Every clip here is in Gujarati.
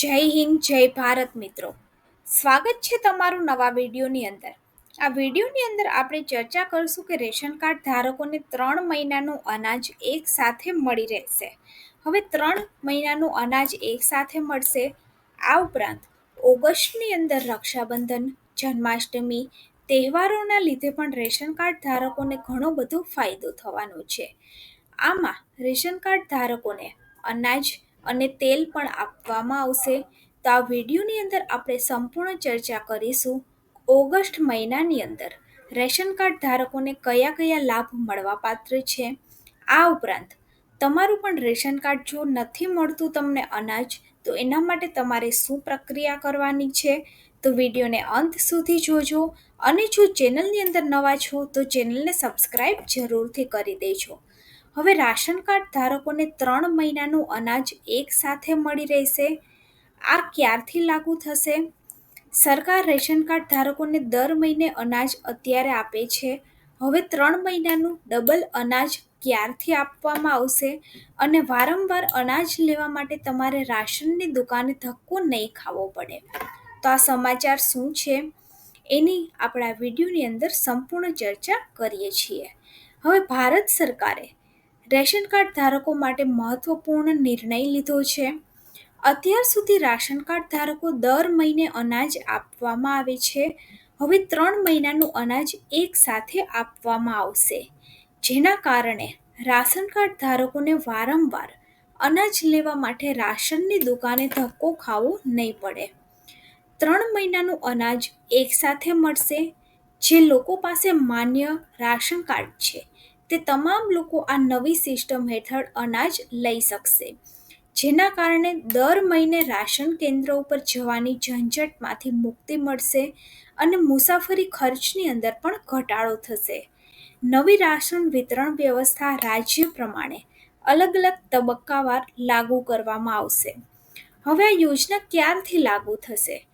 જય હિન્દ, જય ભારત મિત્રો. સ્વાગત છે તમારું નવા વિડીયોની અંદર. આ વિડીયોની અંદર આપણે ચર્ચા કરીશું કે રેશન કાર્ડ ધારકોને ત્રણ મહિનાનું અનાજ એક સાથે મળી રહેશે. હવે ત્રણ મહિનાનું અનાજ એક સાથે મળશે. આ ઉપરાંત ઓગસ્ટની અંદર રક્ષાબંધન, જન્માષ્ટમી, તહેવારોના લીધે પણ રેશન કાર્ડ ધારકોને ઘણો બધો ફાયદો થવાનો છે. આમાં રેશન કાર્ડ ધારકોને અનાજ અને તેલ પણ આપવામાં આવશે. તો આ વિડીયોની અંદર આપણે સંપૂર્ણ ચર્ચા કરીશું ઓગસ્ટ મહિનાની અંદર રેશન કાર્ડ ધારકોને કયા કયા લાભ મળવાપાત્ર છે? આ ઉપરાંત તમારું પણ રેશન કાર્ડ જો નથી મળતું તમને અનાજ, તો એના માટે તમારે શું પ્રક્રિયા કરવાની છે? તો વિડીયોને અંત સુધી જોજો અને જો ચેનલની અંદર નવા છો તો ચેનલને સબસ્ક્રાઈબ જરૂરથી કરી દેજો. હવે રાશન કાર્ડ ધારકોને ત્રણ મહિનાનું અનાજ એક સાથે મળી રહેશે. આ ક્યારથી લાગુ થશે? સરકાર રેશન કાર્ડ ધારકોને દર મહિને અનાજ અત્યારે આપે છે. હવે ત્રણ મહિનાનું ડબલ અનાજ ક્યારથી આપવામાં આવશે? અને વારંવાર અનાજ લેવા માટે તમારે રાશનની દુકાને ધક્કો નહીં ખાવો પડે. તો આ સમાચાર શું છે? એની આપણા વિડીયોની અંદર સંપૂર્ણ ચર્ચા કરીએ છીએ. હવે ભારત સરકારે રેશન કાર્ડ ધારકો માટે મહત્વપૂર્ણ નિર્ણય લીધો છે. અત્યાર સુધી રાશન કાર્ડ ધારકો દર મહિને અનાજ આપવામાં આવે છે. હવે ત્રણ મહિનાનું અનાજ એક સાથે આપવામાં આવશે. જેના કારણે રાશન કાર્ડ ધારકોને વારંવાર અનાજ લેવા માટે રાશનની દુકાને ધક્કો ખાવો નહીં પડે. ત્રણ મહિનાનું અનાજ એકસાથે મળશે. જે લોકો પાસે માન્ય રાશન કાર્ડ છે તે તમામ લોકો આ નવી સિસ્ટમ હેઠળ અનાજ લઈ શકશે. જેના કારણે દર મહિને રાશન કેન્દ્ર ઉપર જવાની ઝંઝટમાંથી મુક્તિ મળશે અને મુસાફરી ખર્ચની અંદર પણ ઘટાડો થશે. નવી રાશન વિતરણ વ્યવસ્થા રાજ્ય પ્રમાણે અલગ અલગ તબક્કાવાર લાગુ કરવામાં આવશે. હવે આ યોજના ક્યારથી લાગુ થશે?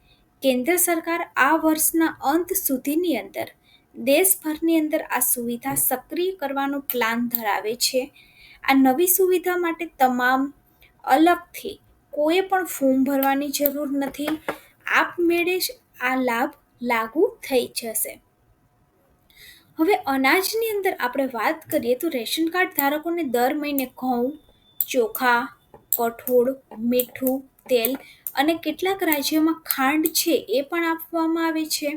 કેન્દ્ર સરકાર આ વર્ષના અંત સુધીની અંદર દેશભરની અંદર આ સુવિધા સક્રિય કરવાનો પ્લાન ધરાવે છે. આ નવી સુવિધા માટે તમામ અલગથી કોઈ પણ ફોર્મ ભરવાની જરૂર નથી. આપમેળે જ આ લાભ લાગુ થઈ જશે. હવે અનાજની અંદર આપણે વાત કરીએ તો રેશન કાર્ડ ધારકોને દર મહિને ઘઉં, ચોખા, કઠોળ, મીઠું તેલ અને કેટલાક રાજ્યોમાં ખાંડ છે એ પણ આપવામાં આવે છે.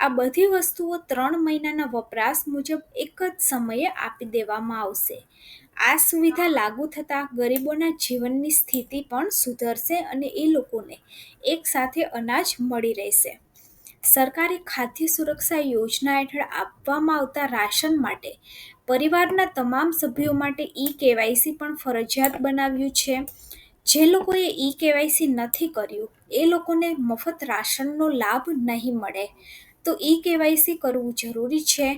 આ બધી વસ્તુઓ ત્રણ મહિનાના વપરાશ મુજબ એક જ સમયે આપી દેવામાં આવશે. આ સુવિધા લાગુ થતાં ગરીબોના જીવનની સ્થિતિ પણ સુધરશે અને એ લોકોને એકસાથે અનાજ મળી રહેશે. સરકારે ખાદ્ય સુરક્ષા યોજના હેઠળ આપવામાં આવતા રાશન માટે, પરિવારના તમામ સભ્યો માટે ઈ કેવાયસી પણ ફરજિયાત બનાવ્યું છે. જે લોકોએ ઈ કેવાયસી નથી કર્યું, એ લોકોને મફત રાશનનો લાભ નહીં મળે. તો ઈ કેવાયસી કરવું જરૂરી છે.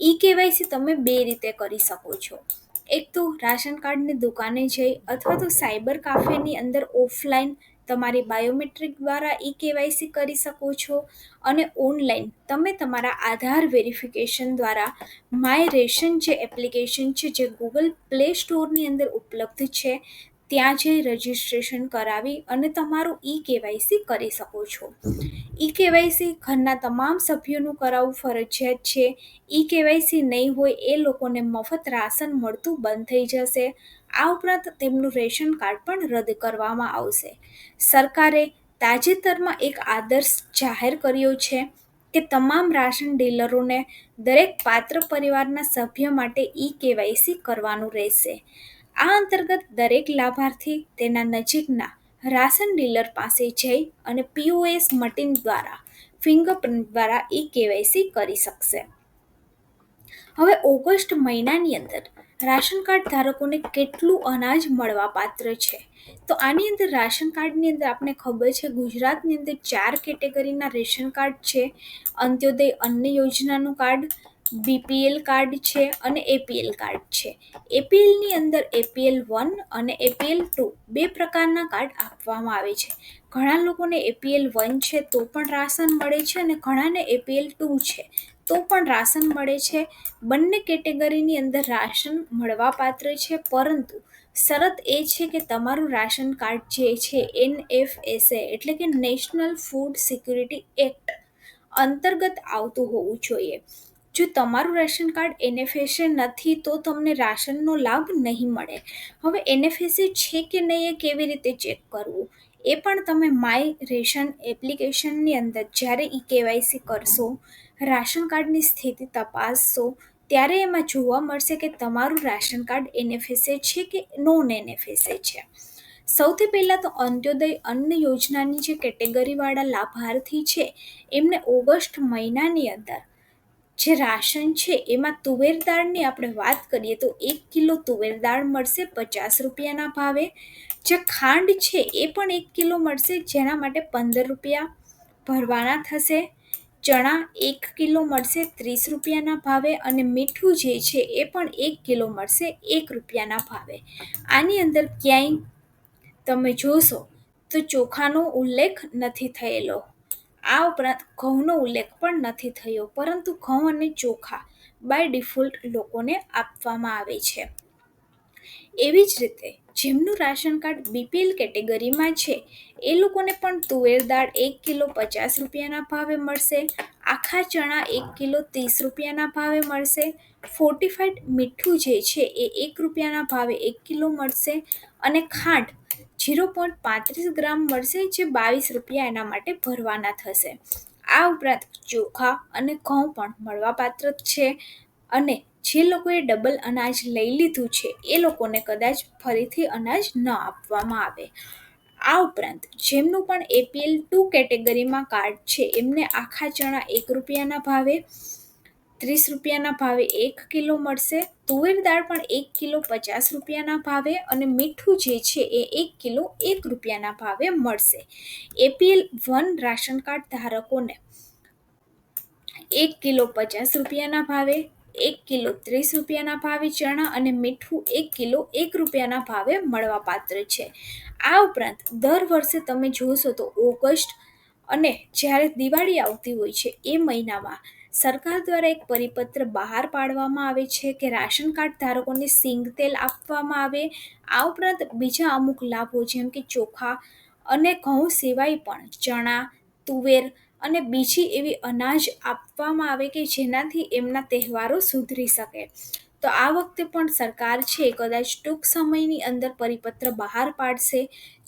ઈ કેવાયસી તમે બે રીતે કરી શકો છો. એક તો રાશન કાર્ડની દુકાને જઈ અથવા તો સાયબર કાફેની અંદર ઓફલાઈન તમારી બાયોમેટ્રિક દ્વારા ઈ કેવાયસી કરી શકો છો અને ઓનલાઈન તમે તમારા આધાર વેરિફિકેશન દ્વારા માય રેશન જે એપ્લિકેશન છે જે ગૂગલ પ્લે સ્ટોરની અંદર ઉપલબ્ધ છે ત્યાં જઈ રજિસ્ટ્રેશન કરાવી અને તમારું ઈ કેવાયસી કરી શકો છો. ઈ કેવાયસી ઘરના તમામ સભ્યોનું કરાવવું ફરજિયાત છે. ઈ કેવાયસી નહીં હોય એ લોકોને મફત રાશન મળતું બંધ થઈ જશે. આ ઉપરાંત તેમનું રેશન કાર્ડ પણ રદ કરવામાં આવશે. સરકારે તાજેતરમાં એક આદર્શ જાહેર કર્યો છે કે તમામ રાશન ડીલરોને દરેક પાત્ર પરિવારના સભ્ય માટે ઈ કેવાયસી કરવાનું રહેશે. આ અંતર્ગત દરેક લાભાર્થી તેના નજીકના રાશન ડીલર પાસે જઈ અને પીઓએસ મટીન દ્વારા ફિંગરપ્રિન્ટ દ્વારા ઈ કેવાયસી કરી શકશે. હવે ઓગસ્ટ મહિનાની અંદર રાશન કાર્ડ ધારકોને કેટલું અનાજ મળવા પાત્ર છે? તો આની અંદર રાશન કાર્ડની અંદર આપણે ખબર છે, ગુજરાતની અંદર ચાર કેટેગરીના રેશન કાર્ડ છે. અંત્યોદય અન્ન યોજનાનું કાર્ડ બીપીએલ કાર્ડ છે અને એપીએલ કાર્ડ છે. એપીએલની અંદર એપીએલ વન અને એપીએલ ટુ બે પ્રકારના કાર્ડ આપવામાં આવે છે. ઘણા લોકોને એપીએલ વન છે તો પણ રાશન મળે છે અને ઘણાને એપીએલ ટુ છે તો પણ રાશન મળે છે. બંને કેટેગરીની અંદર રાશન મળવાપાત્ર છે પરંતુ શરત એ છે કે તમારું રાશન કાર્ડ જે છે એનએફએસએ એટલે કે નેશનલ ફૂડ સિક્યુરિટી એક્ટ અંતર્ગત આવતું હોવું જોઈએ. જો તમારું રેશન કાર્ડ એનએફએસએ નથી, તો તમને રાશનનો લાભ નહીં મળે. હવે એનએફએસએ છે કે નહીં એ કેવી રીતે ચેક કરવું? એ પણ તમે માય રેશન એપ્લિકેશનની અંદર જ્યારે ઈ કેવાયસી કરશો, રાશન કાર્ડની સ્થિતિ તપાસશો, ત્યારે એમાં જોવા મળશે કે તમારું રાશન કાર્ડ એનએફએસએ છે કે નોન એનએફએસએ છે. સૌથી પહેલાં તો અંત્યોદય અન્ન યોજનાની જે કેટેગરીવાળા લાભાર્થી છે, એમને ઓગસ્ટ મહિનાની અંદર જે રાશન છે, એમાં તુવેર દાળની આપણે વાત કરીએ તો એક કિલો તુવેર દાળ મળશે પચાસ રૂપિયાના ભાવે. જે ખાંડ છે, એ પણ એક કિલો મળશે, જેના માટે પંદર રૂપિયા ભરવાના થશે. ચણા એક કિલો મળશે ત્રીસ રૂપિયાના ભાવે અને મીઠું જે છે, એ પણ એક કિલો મળશે એક રૂપિયાના ભાવે. આની અંદર ક્યાંય તમે જોશો તો ચોખાનો ઉલ્લેખ નથી થયેલો. આ ઉપરાંત ઘઉંનો ઉલ્લેખ પણ નથી થયો, પરંતુ ઘઉં અને ચોખા બાય ડિફોલ્ટ લોકોને આપવામાં આવે છે. એવી જ રીતે જેમનું રાશન કાર્ડ બીપીએલ કેટેગરીમાં છે, એ લોકોને પણ તુવેર દાળ એક કિલો પચાસ રૂપિયાના ભાવે મળશે, આખા ચણા એક કિલો ત્રીસ રૂપિયાના ભાવે મળશે ફોર્ટિફાઈડ મીઠું જે છે એ એક રૂપિયાના ભાવે એક કિલો મળશે અને ખાંડ ઝીરો પોઈન્ટ પાંત્રીસ ગ્રામ મળશે જે બાવીસ રૂપિયા એના માટે ભરવાના થશે. આ ઉપરાંત ચોખા અને ઘઉં પણ મળવાપાત્ર છે અને જે લોકોએ ડબલ અનાજ લઈ લીધું છે, એ લોકોને કદાચ ફરીથી અનાજ ન આપવામાં આવે. આ ઉપરાંત, જેમનું પણ એપીએલ ટુ કેટેગરીમાં કાર્ડ છે, એમને આખા ચણા એક રૂપિયાના ભાવે, ત્રીસ રૂપિયાના ભાવે એક કિલો મળશે, તુવેર દાળ પણ એક કિલો પચાસ રૂપિયાના ભાવે અને મીઠું જે છે એ એક કિલો એક રૂપિયાના ભાવે મળશે. એપીએલ વન રાશન કાર્ડ ધારકોને એક કિલો પચાસ રૂપિયાના ભાવે એક કિલો ત્રીસ રૂપિયાના ભાવે ચણા અને મીઠું એક કિલો એક રૂપિયાના ભાવે મળવાપાત્ર છે. આ ઉપરાંત દર વર્ષે તમે જોશો તો ઓગસ્ટ અને જ્યારે દિવાળી આવતી હોય છે એ મહિનામાં સરકાર દ્વારા એક પરિપત્ર બહાર પાડવામાં આવે છે કે રાશન કાર્ડ ધારકોને સિંગ તેલ આપવામાં આવે. આ ઉપરાંત બીજા અમુક લાભો જેમ કે ચોખા અને ઘઉં સિવાય પણ ચણા, તુવેર અને બીજી એવી અનાજ આપવામાં આવે કે જેનાથી એમના તહેવારો સુધરી શકે. તો આ વખતે પણ સરકાર છે, કદાચ ટૂંક સમયની અંદર પરિપત્ર બહાર પાડશે,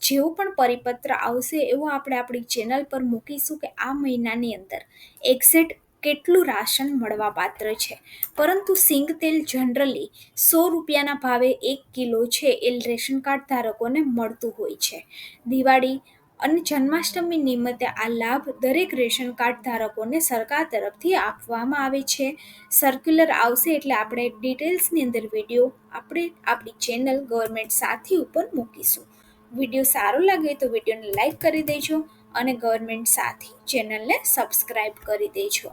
જેવો પણ પરિપત્ર આવશે એવો આપણે આપણી ચેનલ પર મૂકીશું કે આ મહિનાની અંદર એક્ઝેક્ટ કેટલું રાશન મળવાપાત્ર છે. પરંતુ સિંગ તેલ જનરલી સો રૂપિયાના ભાવે એક કિલો છે, એ રેશન કાર્ડ ધારકોને મળતું હોય છે. દિવાળી અને જન્માષ્ટમી નિમિત્તે આ લાભ દરેક રેશન કાર્ડ ધારકોને સરકાર તરફથી આપવામાં આવે છે. સર્ક્યુલર આવશે એટલે આપણે ડિટેલ્સની અંદર વીડિયો આપણે આપણી ચેનલ ગવર્મેન્ટ સાથી ઉપર મૂકીશું. વીડિયો સારો લાગે તો વિડીયોને લાઇક કરી દેજો અને ગવર્મેન્ટ સાથી ચેનલને સબસ્ક્રાઈબ કરી દેજો.